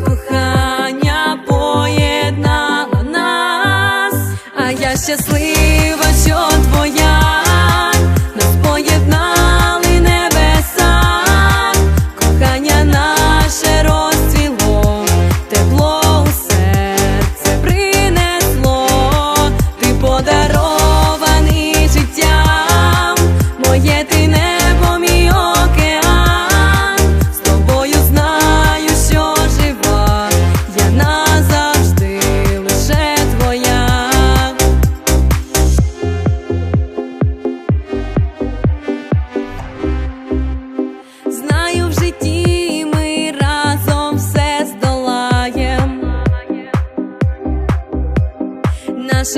кохання поєднала нас, а я щаслива, що твоя.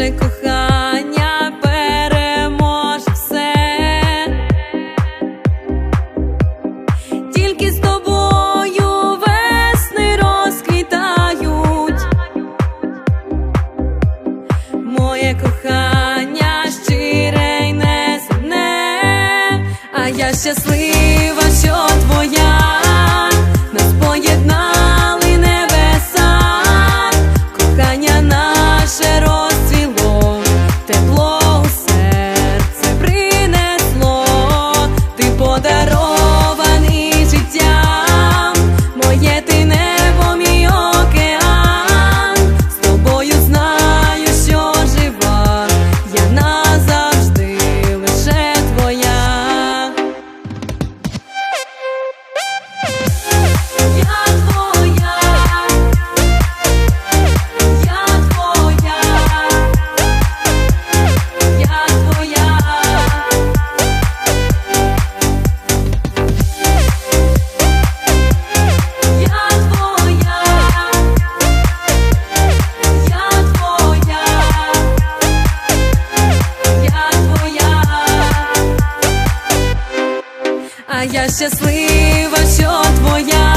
наше кохання переможе все, тільки з тобою весни розквітають, моє кохання щире й неземне, а я щаслива, що твоя. я щаслива, що твоя.